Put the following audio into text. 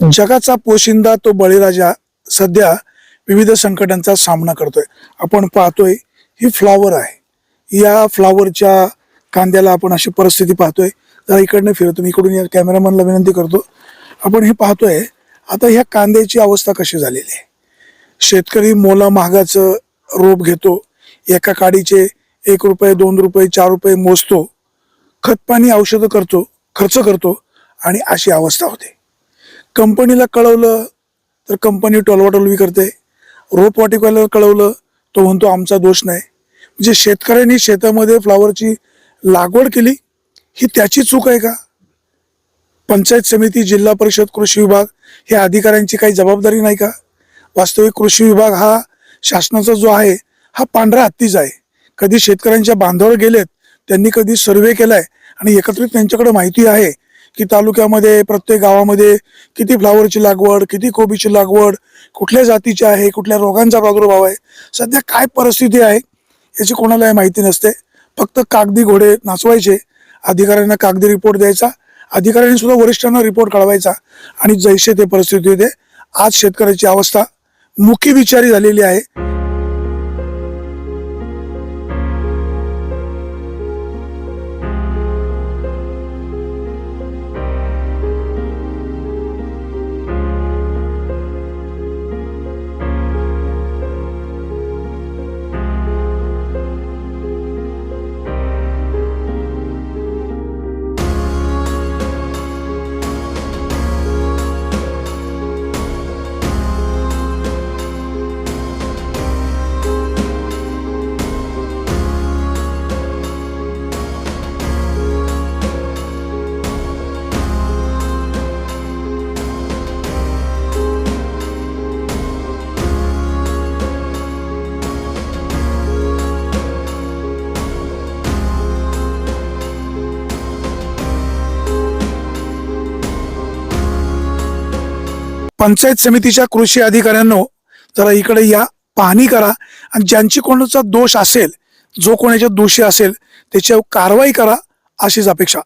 जगाचा पोशिंदा तो बळीराजा सध्या विविध संकटांचा सामना करतोय. आपण पाहतोय ही फ्लावर आहे. या फ्लावरच्या कांद्याला आपण अशी परिस्थिती पाहतोय. जरा इकडनं फिरतो मी इकडून या कॅमेरामॅनला विनंती करतो. आपण हे पाहतोय आता ह्या कांद्याची अवस्था कशी झालेली आहे? शेतकरी मोला महागाचं रोप घेतो एका काडीचे एक रुपये दोन रुपये चार रुपये मोजतो खतपाणी औषधं करतो खर्च करतो आणि अशी अवस्था होते. कंपनीला कळवलं तर कंपनी टोलवाटोलवी करते. रोपवाटिकाला कळवलं तो म्हणतो आमचा दोष नाही. म्हणजे शेतकऱ्यांनी शेतामध्ये फ्लावरची लागवड केली ही त्याची चूक आहे का? पंचायत समिती जिल्हा परिषद कृषी विभाग हे अधिकाऱ्यांची काही जबाबदारी नाही का? वास्तविक कृषी विभाग हा शासनाचा जो आहे हा पांढरा हत्तीच आहे. कधी शेतकऱ्यांच्या बांधावर गेलेत त्यांनी कधी सर्वे केलाय आणि एकत्रित त्यांच्याकडे माहिती आहे की तालुक्यामध्ये प्रत्येक गावामध्ये किती फ्लावरची लागवड किती कोबीची लागवड कुठल्या जातीची आहे कुठल्या रोगांचा प्रादुर्भाव आहे सध्या काय परिस्थिती आहे याची कोणालाही माहिती नसते. फक्त कागदी घोडे नाचवायचे अधिकाऱ्यांना कागदी रिपोर्ट द्यायचा अधिकाऱ्यांनी सुद्धा वरिष्ठांना रिपोर्ट कळवायचा आणि जैसे ते परिस्थिती होते आज शेतकऱ्याची अवस्था मुखी विचारी झालेली आहे. पंचायत समितीच्या कृषी अधिकाऱ्यांनो जरा इकडे या पाहणी करा. आणि ज्यांची कोणाचा दोष असेल जो कोणाच्या दोषी असेल त्याच्यावर कारवाई करा अशीच अपेक्षा.